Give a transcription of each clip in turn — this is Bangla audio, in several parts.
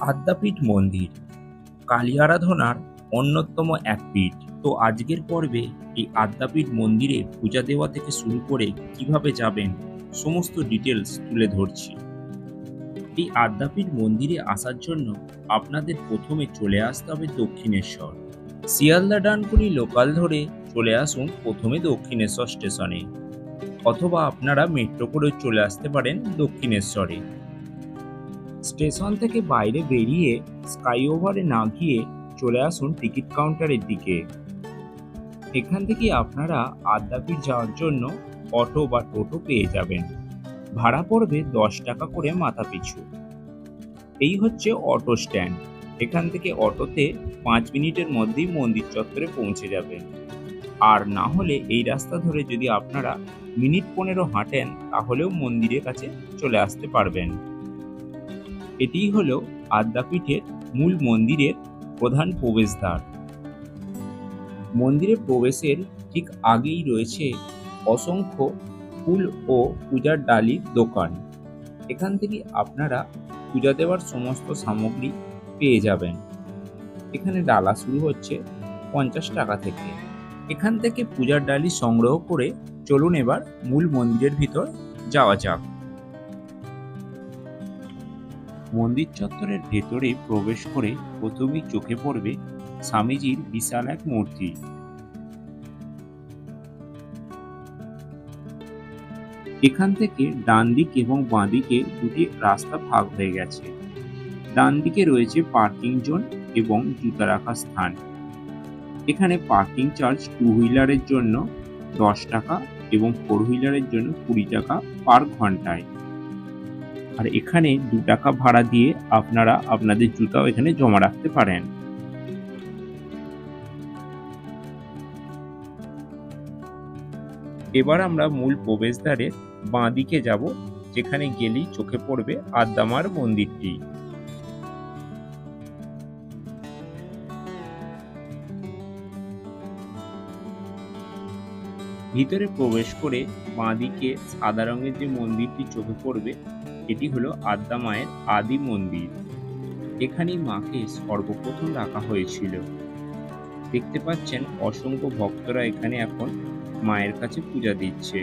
আদ্যাপীঠ মন্দির। কালী আরাধনার অন্যতম এক পীঠ। তো আজকের পর্বে এই আদ্যাপীঠ মন্দিরে পূজা দেওয়া থেকে শুরু করে কীভাবে যাবেন, সমস্ত ডিটেলস তুলে ধরছি। এই আদ্যাপীঠ মন্দিরে আসার জন্য আপনাদের প্রথমে চলে আসতে হবে দক্ষিণেশ্বর। শিয়ালদা ডানকুনি লোকাল ধরে চলে আসুন প্রথমে দক্ষিণেশ্বর স্টেশনে অথবা আপনারা মেট্রো করে চলে আসতে পারেন দক্ষিণেশ্বরে। স্টেশন থেকে বাইরে বেরিয়ে স্কাইওভারে না গিয়ে চলে আসুন টিকিট কাউন্টারের দিকে। এখান থেকে আপনারা আদ্যাপীঠ যাওয়ার জন্য অটো বা টোটো পেয়ে যাবেন। ভাড়া পড়বে দশ টাকা করে মাথা পিছু এই হচ্ছে অটো স্ট্যান্ড। এখান থেকে অটোতে পাঁচ মিনিটের মধ্যেই মন্দির চত্বরে পৌঁছে যাবেন। আর না হলে এই রাস্তা ধরে যদি আপনারা মিনিট পনেরো হাঁটেন, তাহলেও মন্দিরের কাছে চলে আসতে পারবেন। এটিই হলো আদ্যাপীঠের মূল মন্দিরের প্রধান প্রবেশদ্বার। মন্দিরে প্রবেশের ঠিক আগেই রয়েছে অসংখ্য ফুল ও পূজার ডালির দোকান। এখান থেকে আপনারা পূজা দেওয়ার সমস্ত সামগ্রী পেয়ে যাবেন। এখানে ডালা শুরু হচ্ছে পঞ্চাশ টাকা থেকে। এখান থেকে পূজার ডালি সংগ্রহ করে চলুন এবার মূল মন্দিরের ভিতর যাওয়া যাক। মন্দির চত্বরের ভেতরে প্রবেশ করে প্রথমেই চোখে পড়বে স্বামীজির বিশাল এক মূর্তি। এখান থেকে ডান দিক এবং বাঁ দিকে দুটি রাস্তা ভাগ হয়ে গেছে। ডান দিকে রয়েছে পার্কিং জোন এবং জুতা রাখার স্থান। এখানে পার্কিং চার্জ টু হুইলারের জন্য দশ টাকা এবং ফোর হুইলারের জন্য কুড়ি টাকা পার ঘন্টায়। আর এখানে দু টাকা ভাড়া দিয়ে আপনারা আপনাদের জুতাও এখানে জমা রাখতে পারেন। এবার আমরা মূল প্রবেশদ্বারের বাঁ দিকে যাব, যেখানে গেলেই চোখে পড়বে আদ্যামার মন্দিরটি। ভিতরে প্রবেশ করে বাঁ দিকে সাদা রঙের যে মন্দিরটি চোখে পড়বে এটি হলো আদ্যা মায়ের আদি মন্দির। এখানেই মাকে সর্বপ্রথম রাখা হয়েছিল। দেখতে পাচ্ছেন অসংখ্য ভক্তরা এখানে এখন মায়ের কাছে পূজা দিচ্ছে।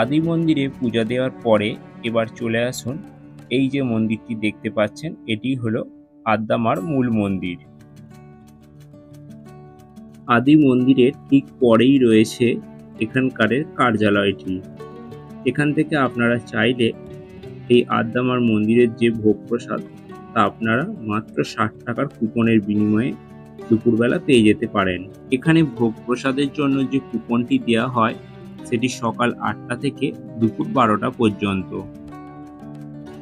আদি মন্দিরে পূজা দেওয়ার পরে এবার চলে আসুন। এই যে মন্দিরটি দেখতে পাচ্ছেন, এটি হলো আদ্যামার মূল মন্দির। আদি মন্দিরের ঠিক পরেই রয়েছে এখানকারের কার্যালয়টি। এখান থেকে আপনারা চাইলে এই আদ্যামার মন্দিরের যে ভোগ প্রসাদ, তা আপনারা মাত্র ষাট টাকার কুপনের বিনিময়ে দুপুরবেলা পেয়ে যেতে পারেন। এখানে ভোগ প্রসাদের জন্য যে কুপনটি দেওয়া হয়, সেটি সকাল আটটা থেকে দুপুর বারোটা পর্যন্ত।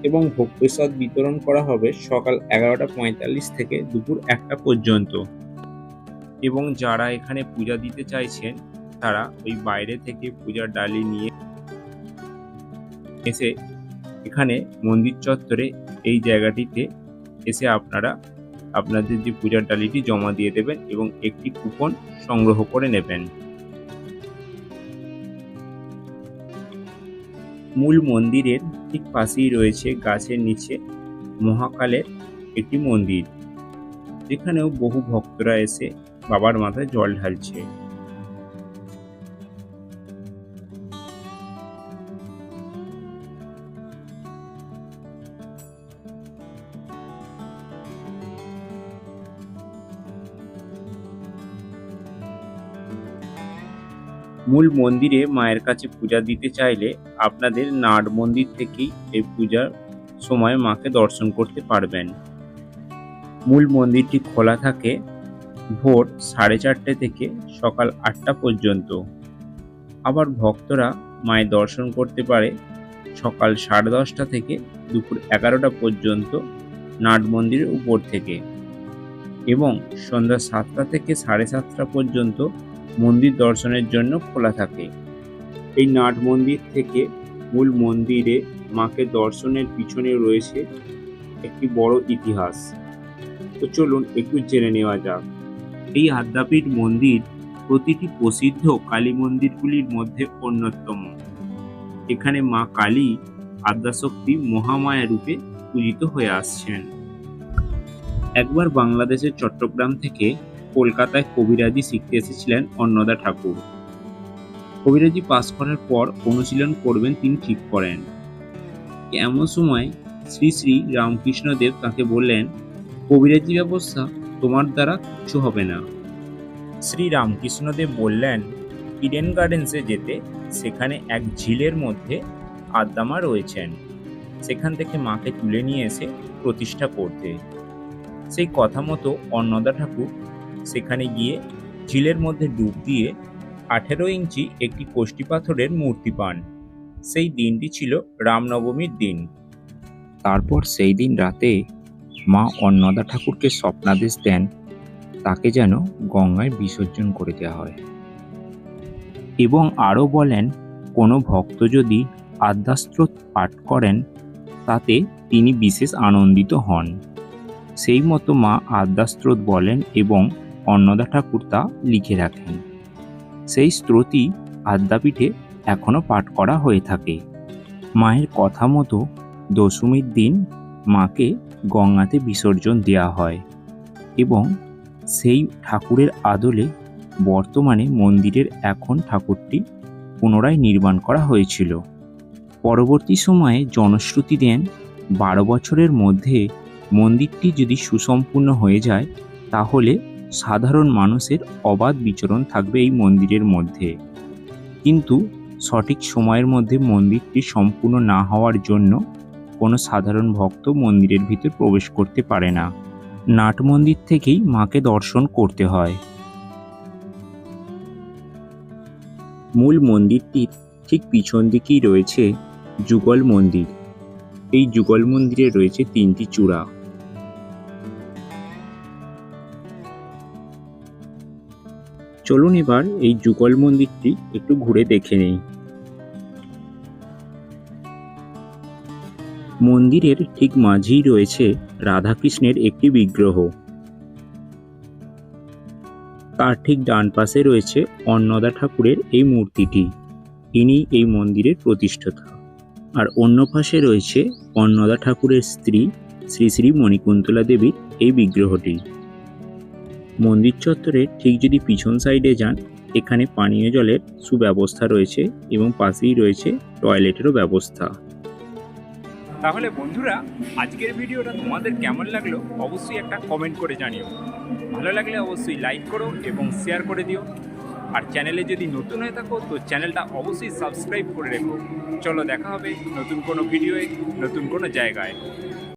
এবং ভোগ প্রসাদ বিতরণ করা হবে সকাল এগারোটা পঁয়তাল্লিশ থেকে দুপুর একটা পর্যন্ত। এবং যারা এখানে পূজা দিতে চাইছেন, তারা ওই বাইরে থেকে পূজার ডালি নিয়ে এসে এখানে মন্দির চত্বরে এই জায়গাটিতে এসে আপনারা আপনাদের যে পূজার ডালিটি জমা দিয়ে দেবেন এবং একটি কুপন সংগ্রহ করে নেবেন। মূল মন্দিরের ঠিক পাশেই রয়েছে গাছের নিচে মহাকালের একটি মন্দির, যেখানেও বহু ভক্তরা এসে বাবার মাথায় জল ঢালছে। মূল মন্দিরে মায়ের কাছে পূজা দিতে চাইলে আপনাদের নাট মন্দির থেকেই এই পূজার সময় মাকে দর্শন করতে পারবেন। মূল মন্দিরটি খোলা থাকে ভোর সাড়ে চারটে থেকে সকাল আটটা পর্যন্ত। আবার ভক্তরা মায়ের দর্শন করতে পারে সকাল সাড়ে দশটা থেকে দুপুর এগারোটা পর্যন্ত নাট মন্দিরের উপর থেকে এবং সন্ধ্যা সাতটা থেকে সাড়ে সাতটা পর্যন্ত মন্দির দর্শনের জন্য খোলা থাকে। এই নাট মন্দির থেকে মূল মন্দিরে মাকে দর্শনের পিছনে রয়েছে একটি বড় ইতিহাস। তো চলুন একটু জেনে নেওয়া যাক। এই আদ্যাপীঠ মন্দির প্রতিটি প্রসিদ্ধ কালী মন্দিরগুলির মধ্যে অন্যতম। এখানে মা কালী আদ্যাশক্তি মহামায়া রূপে পূজিত হয়ে আসছেন। একবার বাংলাদেশের চট্টগ্রাম থেকে কলকাতায় কবিরাজি শিখতে এসেছিলেন অন্নদা ঠাকুর। কবিরাজি পাস করার পর অনুশীলন করবেন তিনি ঠিক করেন। এমন সময় শ্রী শ্রী রামকৃষ্ণদেব তাকে বললেন, কবিরাজি ব্যবস্থা তোমার দ্বারা কিচ্ছু হবে না। শ্রী রামকৃষ্ণদেব বললেন ইডেন গার্ডেন্সে যেতে সেখানে এক ঝিলের মধ্যে আদ্দামা রয়েছেন। সেখান থেকে মাকে তুলে নিয়ে এসে প্রতিষ্ঠা করতে। সেই কথা মতো অন্নদা ঠাকুর সেখানে গিয়ে ঝিলের মধ্যে ডুব দিয়ে আঠেরো ইঞ্চি একটি কোষ্ঠী পাথরের মূর্তি পান। সেই দিনটি ছিল রামনবমীর দিন। তারপর সেই দিন রাতে মা অন্নদা ঠাকুরকে স্বপ্নাদেশ দেন, তাকে যেন গঙ্গায় বিসর্জন করে দেওয়া হয়। এবং আরও বলেন, কোনো ভক্ত যদি আদ্যাস্ত্রোত পাঠ করেন, তাতে তিনি বিশেষ আনন্দিত হন। সেই মতো মা আদ্যাস্ত্রোত বলেন এবং অন্নদা ঠাকুর তা লিখে রাখেন। সেই স্ত্রোতই আদ্যাপীঠে এখনও পাঠ করা হয়ে থাকে। মায়ের কথা মতো দশমীর দিন মাকে গঙ্গাতে বিসর্জন দেওয়া হয় এবং সেই ঠাকুরের আদলে বর্তমানে মন্দিরের এখন ঠাকুরটি পুনরায় নির্মাণ করা হয়েছিল। পরবর্তী সময়ে জনশ্রুতি দেন, বারো বছরের মধ্যে মন্দিরটি যদি সুসম্পূর্ণ হয়ে যায়, তাহলে সাধারণ মানুষের অবাধ বিচরণ থাকবে এই মন্দিরের মধ্যে। কিন্তু সঠিক সময়ের মধ্যে মন্দিরটি সম্পূর্ণ না হওয়ার জন্য কোনো সাধারণ ভক্ত মন্দিরের ভিতর প্রবেশ করতে পারে না। নাট মন্দির থেকেই মাকে দর্শন করতে হয়। মূল মন্দিরটির ঠিক পিছন দিকেই রয়েছে যুগল মন্দির। এই যুগল মন্দিরে রয়েছে তিনটি চূড়া। চলুন এবার এই যুগল মন্দিরটি একটু ঘুরে দেখে নেই। মন্দিরের ঠিক মাঝেই রয়েছে রাধাকৃষ্ণের একটি বিগ্রহ। তার ঠিক ডান পাশে রয়েছে অন্নদা ঠাকুরের এই মূর্তিটি। ইনি এই মন্দিরের প্রতিষ্ঠাতা। আর অন্য পাশে রয়েছে অন্নদা ঠাকুরের স্ত্রী শ্রী শ্রী মণিকুন্তলা দেবীর এই বিগ্রহটি। মন্দির চত্বরের ঠিক যদি পিছন সাইডে যান, এখানে পানীয় জলের সুব্যবস্থা রয়েছে এবং পাশেই রয়েছে টয়লেটেরও ব্যবস্থা। তাহলে বন্ধুরা, আজকের ভিডিওটা তোমাদের কেমন লাগল অবশ্যই একটা কমেন্ট করে জানিও। ভালো লাগলে অবশ্যই লাইক করো এবং শেয়ার করে দিও। আর চ্যানেলে যদি নতুন হয়ে থাকো, তো চ্যানেলটা অবশ্যই সাবস্ক্রাইব করে রেখো। চলো দেখা হবে নতুন কোনো ভিডিওয়ে নতুন কোনো জায়গায়।